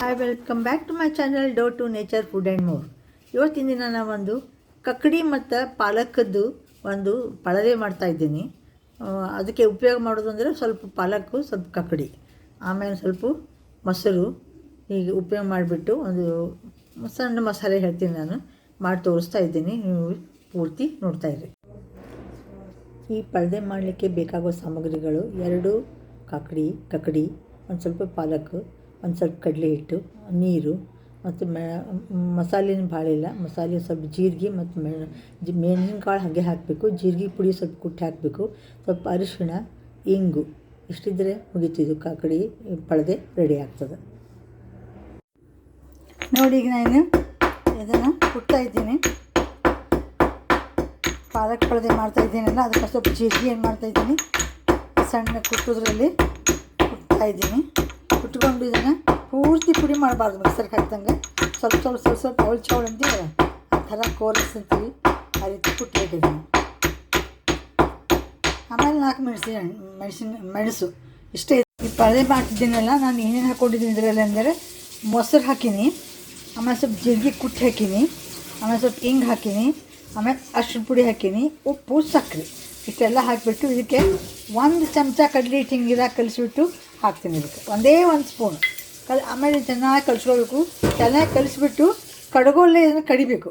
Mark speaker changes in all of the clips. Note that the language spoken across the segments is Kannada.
Speaker 1: Hi welcome back to my channel do to nature food and more ಇವತ್ತಿನ ದಿನ ನಾವೊಂದು ಕಕ್ಕಡಿ ಮತ್ತು ಪಾಲಕದ್ದು ಒಂದು ಪಳದೆ ಮಾಡ್ತಾಯಿದ್ದೀನಿ ಅದಕ್ಕೆ ಉಪಯೋಗ ಮಾಡೋದು ಅಂದರೆ ಸ್ವಲ್ಪ ಪಾಲಕ್ಕು, ಸ್ವಲ್ಪ ಕಕ್ಕಡಿ ಆಮೇಲೆ ಸ್ವಲ್ಪ ಮೊಸರು, ಹೀಗೆ ಉಪಯೋಗ ಮಾಡಿಬಿಟ್ಟು ಒಂದು ಸಣ್ಣ ಮಸಾಲೆ ಹೇಳ್ತೀನಿ ನಾನು. ಮಾಡಿ ತೋರಿಸ್ತಾ ಇದ್ದೀನಿ, ನೀವು ಪೂರ್ತಿ ನೋಡ್ತಾ ಇರಿ. ಈ ಪಳದೆ ಮಾಡಲಿಕ್ಕೆ ಬೇಕಾಗೋ ಸಾಮಗ್ರಿಗಳು ಎರಡು, ಕಾಕಡಿ ಕಕ್ಕಡಿ ಒಂದು ಸ್ವಲ್ಪ ಪಾಲಕ್ ಒಂದು ಸ್ವಲ್ಪ ಕಡಲೆ ಹಿಟ್ಟು, ನೀರು ಮತ್ತು ಮೆ, ಮಸಾಲೆನ ಭಾಳ ಇಲ್ಲ. ಮಸಾಲೆ ಸ್ವಲ್ಪ ಜೀರಿಗೆ ಮತ್ತು ಮೆ, ಜಿ ಹಾಗೆ ಹಾಕಬೇಕು. ಜೀರಿಗೆ ಪುಡಿ ಸ್ವಲ್ಪ ಕುಟ್ಟಿ ಹಾಕಬೇಕು. ಸ್ವಲ್ಪ ಅರಿಶಿಣ, ಇಂಗು ಇಷ್ಟಿದ್ದರೆ ಮುಗೀತು. ಇದು ಕಾಕಡಿ ಪಳದೆ ರೆಡಿ ಆಗ್ತದೆ. ನೋಡಿ ಈಗ ನಾನು ಇದನ್ನು ಕುಟ್ತಾ ಇದ್ದೀನಿ. ಪಾಲಕ್ ಪಳದೆ ಮಾಡ್ತಾ ಇದ್ದೀನಲ್ಲ, ಅದಕ್ಕೆ ಸ್ವಲ್ಪ ಜೀರಿಗೆ ಏನು ಮಾಡ್ತಾ ಇದ್ದೀನಿ. ಸಣ್ಣ ಕುಟ್ಟೋದ್ರಲ್ಲಿ ಕುಟ್ತಾ ಇದ್ದೀನಿ. ಕುಟ್ಕೊಂಡು ಇದನ್ನು ಪೂರ್ತಿ ಪುಡಿ ಮಾಡಬಾರ್ದು ಮಿಕ್ಸರ್ಗೆ ಹಾಕ್ದಂಗೆ. ಸ್ವಲ್ಪ ಸ್ವಲ್ಪ ಸ್ವಲ್ಪ ಸ್ವಲ್ಪ ಅವಳು ಚೌಳು ಅಂತ ಆ ಥರ ಕೋರಸ್ ಆ ರೀತಿ ಕುಟ್ಟಿಟ್ಟಿದ್ದೀನಿ ಆಮೇಲೆ ನಾಲ್ಕು ಮೆಣಸಿನ ಮೆಣಸಿನ ಮೆಣಸು. ಇಷ್ಟೇ ಈ ಪಳದೆ ಮಾಡ್ತಿದ್ದೀನಲ್ಲ, ನಾನು ಏನೇನು ಹಾಕ್ಕೊಂಡಿದ್ದೀನಿ ಇದರಲ್ಲಿ ಅಂದರೆ ಮೊಸರು ಹಾಕೀನಿ, ಆಮೇಲೆ ಸ್ವಲ್ಪ ಜೀರಿಗೆ ಕುಟ್ಟಿ ಹಾಕೀನಿ, ಆಮೇಲೆ ಸ್ವಲ್ಪ ಹಿಂಗೆ ಹಾಕೀನಿ, ಆಮೇಲೆ ಅರ್ಶಿಣ ಪುಡಿ ಹಾಕೀನಿ, ಉಪ್ಪು, ಸಕ್ಕರೆ. ಇಷ್ಟೆಲ್ಲ ಹಾಕಿಬಿಟ್ಟು ಇದಕ್ಕೆ ಒಂದು ಚಮಚ ಕಡಲೆ ಹಿಟ್ಟು ಹಿಂಗಿದಾಗ ಕಲಿಸ್ಬಿಟ್ಟು ಹಾಕ್ತೀನಿ ಇದಕ್ಕೆ. ಒಂದೇ ಒಂದು ಸ್ಪೂನ್ ಕಲ್ ಆಮೇಲೆ ಚೆನ್ನಾಗಿ ಕಲಿಸ್ಕೋಬೇಕು ಚೆನ್ನಾಗಿ ಕಲಿಸ್ಬಿಟ್ಟು ಕಡಗೋಲೆ ಇದನ್ನು ಕಡಿಬೇಕು.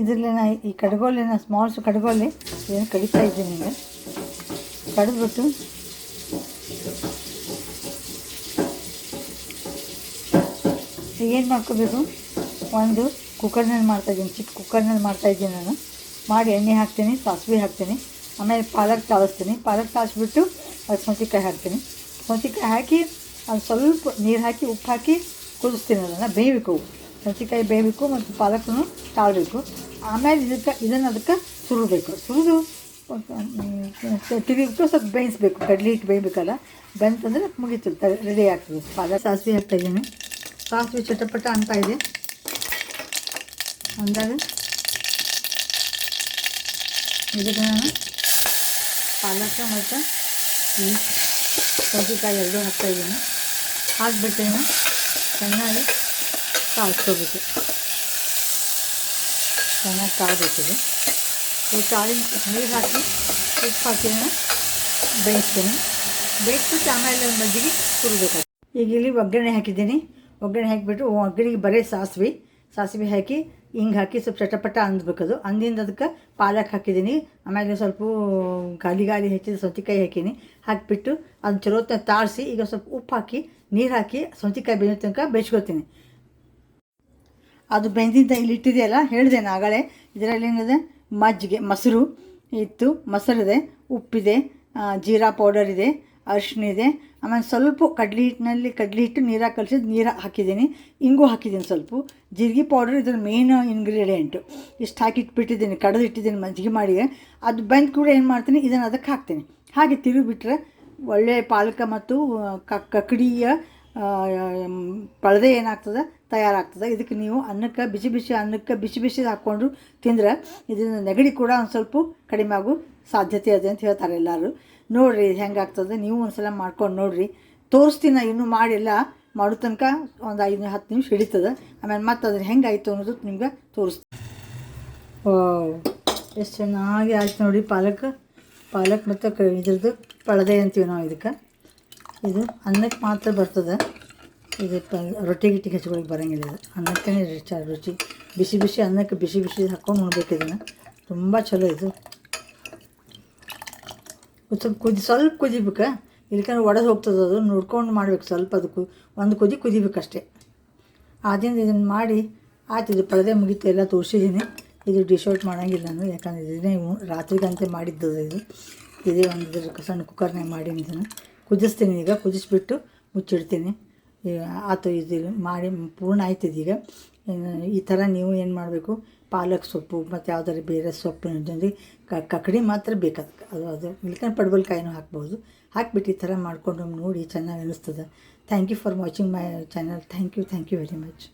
Speaker 1: ಇದರಲ್ಲಿ ನಾ ಈ ಕಡಗೋಲೆನ ಸ್ಮಾಲ್ಸ್ ಕಡಗೋಲೆ ಇದನ್ನು ಕಡಿತಾ ಇದ್ದೀನಿ ಈಗ. ಕಡಿದ್ಬಿಟ್ಟು ಏನು ಮಾಡ್ಕೋಬೇಕು? ಒಂದು ಕುಕ್ಕರ್ನಲ್ಲಿ ಮಾಡ್ತಾಯಿದ್ದೀನಿ ಚಿಕ್ಕ ಕುಕ್ಕರ್ನಲ್ಲಿ ಮಾಡ್ತಾಯಿದ್ದೀನಿ ನಾನು. ಮಾಡಿ ಎಣ್ಣೆ ಹಾಕ್ತೀನಿ, ಸಾಸಿವೆ ಹಾಕ್ತೀನಿ. ಆಮೇಲೆ ಪಾಲಕ್ ತಾಳಿಸ್ತೀನಿ. ಪಾಲಕ್ ತಾಳಿಸ್ಬಿಟ್ಟು ಅದು ಸೌತೆಕಾಯಿ ಹಾಕ್ತೀನಿ ಸೌತೆಕಾಯಿ ಹಾಕಿ ಅದು ಸ್ವಲ್ಪ ನೀರು ಹಾಕಿ ಉಪ್ಪು ಹಾಕಿ ಕುದಿಸ್ತೀನಿ ಅದನ್ನು ಬೇಯಬೇಕು ಸೌತೆಕಾಯಿ ಬೇಯಬೇಕು ಮತ್ತು ಪಾಲಕನ್ನು ತಾಳಬೇಕು ಆಮೇಲೆ ಇದಕ್ಕೆ ಇದನ್ನು ಅದಕ್ಕೆ ಸುರಿಬೇಕು ಸುರಿದು ತಿರುಗಿಬಿಟ್ಟು ಸ್ವಲ್ಪ ಬೇಯಿಸ್ಬೇಕು ಕಡಲೆ ಹಿಟ್ಟು ಬೇಯಬೇಕಲ್ಲ ಬಂತಂದರೆ ಮುಗೀತು ರೆಡಿ ಆಗ್ತದೆ ಪಾಲಕ್ ಸಾಸಿವೆ ಹಾಕ್ತಾಯಿದ್ದೀನಿ ಸಾಸಿವೆ ಚಟಪಟ ಅಂತ ಇದೆ ಅಂದಾಗ ಇದಕ್ಕೆ ನಾನು ಪಾಲಕ ಮತ್ತು ಈ ಸೌತೆಕಾಯಿ ಎರಡೂ ಹಾಕ್ತಾಯಿದ್ದೀನಿ ಹಾಕ್ಬಿಟ್ಟು ಚೆನ್ನಾಗಿ ಕಾಯಿಸ್ಕೋಬೇಕು. ಚೆನ್ನಾಗಿ ಕಾಯಬೇಕಿದೆ ಈ ಕಾಳಿನ ನೀರು ಹಾಕಿ, ಉಪ್ಪು ಹಾಕಿ ಬೇಯಿಸ್ತೀನಿ. ಬೇಯಿಸ್ಬಿಟ್ಟು ಆಮೇಲೆ ಮಜ್ಜಿಗೆ ಹುರಿಬೇಕು. ಈಗ ಇಲ್ಲಿ ಒಗ್ಗರಣೆ ಹಾಕಿದ್ದೀನಿ. ಒಗ್ಗರಣೆ ಹಾಕಿಬಿಟ್ಟು ಒಗ್ಗರಣೆಗೆ ಬರೀ ಸಾಸಿವೆ. ಸಾಸಿವೆ ಹಾಕಿ, ಹಿಂಗೆ ಹಾಕಿ ಸ್ವಲ್ಪ ಚಟಪಟ ಅಂದ್ಬೇಕದು ಅಂದಿಂದ ಅದಕ್ಕೆ ಪಾಲಕ್ ಹಾಕಿದ್ದೀನಿ. ಆಮೇಲೆ ಸ್ವಲ್ಪ ಗಾಲಿ ಗಾಲಿ ಹೆಚ್ಚಿದ ಸೌತಿಕಾಯಿ ಹಾಕೀನಿ ಹಾಕಿಬಿಟ್ಟು ಅದನ್ನ ಚಲೋ ತಾಳಿಸಿ, ಈಗ ಸ್ವಲ್ಪ ಉಪ್ಪು ಹಾಕಿ, ನೀರು ಹಾಕಿ ಸೌತಿಕಾಯಿ ಬೆಂದ ತನಕ ಬೇಯಿಸ್ಕೊತೀನಿ ಅದು ಬೆಂದಿದ್ದ ಇಲ್ಲಿ ಇಟ್ಟಿದೆಯಲ್ಲ, ಹೇಳಿದೆ ಆಗಳೇ ಇದರಲ್ಲಿ ಏನಿದೆ ಮಜ್ಜಿಗೆ, ಮೊಸರು ಇತ್ತು, ಮೊಸರಿದೆ, ಉಪ್ಪಿದೆ ಜೀರಾ ಪೌಡರ್ ಇದೆ ಅರಿಶಿಣ ಇದೆ. ಆಮೇಲೆ ಸ್ವಲ್ಪ ಕಡಲೆ ಹಿಟ್ಟಿನಲ್ಲಿ, ಕಡಲೆ ಹಿಟ್ಟು ನೀರಾಗಿ ಕಲಿಸಿದ್ದು ನೀರು ಹಾಕಿದ್ದೀನಿ. ಇಂಗು ಹಾಕಿದ್ದೀನಿ ಸ್ವಲ್ಪ. ಜೀರಿಗೆ ಪೌಡರ್ ಇದ್ರ ಮೇನ್ ಇಂಗ್ರೀಡಿಯೆಂಟು ಇಷ್ಟು ಹಾಕಿ ಇಟ್ಬಿಟ್ಟಿದ್ದೀನಿ ಕಡ್ದು ಇಟ್ಟಿದ್ದೀನಿ ಮಜ್ಜಿಗೆ ಮಾಡಿ ಅದು ಬಂದು ಕೂಡ ಏನು ಮಾಡ್ತೀನಿ, ಇದನ್ನು ಅದಕ್ಕೆ ಹಾಕ್ತೀನಿ. ಹಾಗೆ ತಿರುಗಿಬಿಟ್ರೆ ಒಳ್ಳೆಯ ಪಾಲಕ ಮತ್ತು ಕಕ್ಕಡಿಯ ಪಳದೆ ಏನಾಗ್ತದೆ, ತಯಾರಾಗ್ತದೆ. ಇದಕ್ಕೆ ನೀವು ಅನ್ನಕ್ಕೆ, ಬಿಸಿ ಬಿಸಿ ಅನ್ನಕ್ಕೆ, ಬಿಸಿ ಬಿಸಿ ಹಾಕ್ಕೊಂಡು ತಿಂದ್ರೆ ಇದರಿಂದ ನೆಗಡಿ ಕೂಡ ಒಂದು ಸ್ವಲ್ಪ ಕಡಿಮೆ ಆಗೋ ಸಾಧ್ಯತೆ ಇದೆ ಅಂತ ಹೇಳ್ತಾರೆ ಎಲ್ಲರೂ. ನೋಡಿರಿ ಹೆಂಗಾಗ್ತದೆ, ನೀವು ಒಂದು ಸಲ ಮಾಡ್ಕೊಂಡು ನೋಡಿರಿ. ತೋರಿಸ್ತೀನಿ ಇನ್ನೂ ಮಾಡಿಲ್ಲ, ಮಾಡೋ ತನಕ ಒಂದು ಐದು ಹತ್ತು ನಿಮಿಷ ಹಿಡಿತದೆ. ಆಮೇಲೆ ಮತ್ತೆ ಅದ್ರ ಹೆಂಗಾಯಿತು ಅನ್ನೋದು ನಿಮ್ಗೆ ತೋರಿಸ್ತೀನಿ. ಓ ಎಷ್ಟು ಚೆನ್ನಾಗಿ ಆಯ್ತು ನೋಡಿ ಪಾಲಕ್. ಪಾಲಕ್ ಮತ್ತು ಕ ಇದ್ರದ್ದು ಪಳದೆ ಅಂತೀವಿ ನಾವು ಇದಕ್ಕೆ. ಇದು ಅನ್ನಕ್ಕೆ ಮಾತ್ರ ಬರ್ತದೆ. ಇದು ಪ ರೊಟ್ಟಿ ಗಿಟ್ಟಿಗೆ ಹಚ್ಕೊಳಕ್ಕೆ ಬರೋಂಗಿಲ್ಲ ಇದು. ಅನ್ನಕ್ಕೆ ರುಚಿ ಬಿಸಿ ಬಿಸಿ ಅನ್ನಕ್ಕೆ ಬಿಸಿ ಬಿಸಿ ಹಾಕ್ಕೊಂಡು ಉಣ್ಬೇಕು ಇದನ್ನು. ತುಂಬ ಚಲೋ ಇದು. ಸ್ವಲ್ಪ ಕುದಿ, ಸ್ವಲ್ಪ ಕುದಿಬೇಕು. ಇಲ್ಕಂದ್ರೆ ಒಡೆದು ಹೋಗ್ತದೆ ಅದು. ನೋಡ್ಕೊಂಡು ಮಾಡ್ಬೇಕು ಸ್ವಲ್ಪ ಅದಕ್ಕೆ ಒಂದು ಕುದಿ ಕುದಿಬೇಕಷ್ಟೇ. ಆದ್ದರಿಂದ ಇದನ್ನು ಮಾಡಿ, ಆಯ್ತು, ಇದು ಪಳದೆ ಮುಗಿತು, ಎಲ್ಲ ತೋರಿಸಿದ್ದೀನಿ ಇದು ಡಿಶ್ ಔಟ್ ಮಾಡೋಂಗಿಲ್ಲ ನಾನು. ಯಾಕಂದರೆ ಇದನ್ನೇ ರಾತ್ರಿಗಂತೆ ಮಾಡಿದ್ದದು ಇದು. ಇದೇ ಒಂದು ಸಣ್ಣ ಕುಕ್ಕರ್ನಾಗ ಮಾಡಿ ಇದನ್ನು. ಕುದಿಸ್ತೀನಿ ಈಗ. ಕುದಿಸ್ಬಿಟ್ಟು ಮುಚ್ಚಿಡ್ತೀನಿ. ಆತು ಇದು ಮಾಡಿ, ಪೂರ್ಣ ಆಯ್ತಿದೀಗ. ಈ ಥರ ನೀವು ಏನು ಮಾಡಬೇಕು? ಪಾಲಕ್ ಸೊಪ್ಪು ಮತ್ತು ಯಾವುದಾದ್ರು ಬೇರೆ ಸೊಪ್ಪು ಜೊತೆ ಕಕ್ಕಡಿ ಮಾತ್ರ ಬೇಕು ಅದು ಅದು ಇಲ್ಕಂಡು ಪಡ್ಬಲ್ಕಾಯಿನೂ ಹಾಕ್ಬೋದು. ಹಾಕ್ಬಿಟ್ಟು ಈ ಥರ ಮಾಡ್ಕೊಂಡು ನೋಡಿ ಚೆನ್ನಾಗಿ ಅನ್ನಿಸ್ತದೆ thank you for watching my channel thank you thank you very much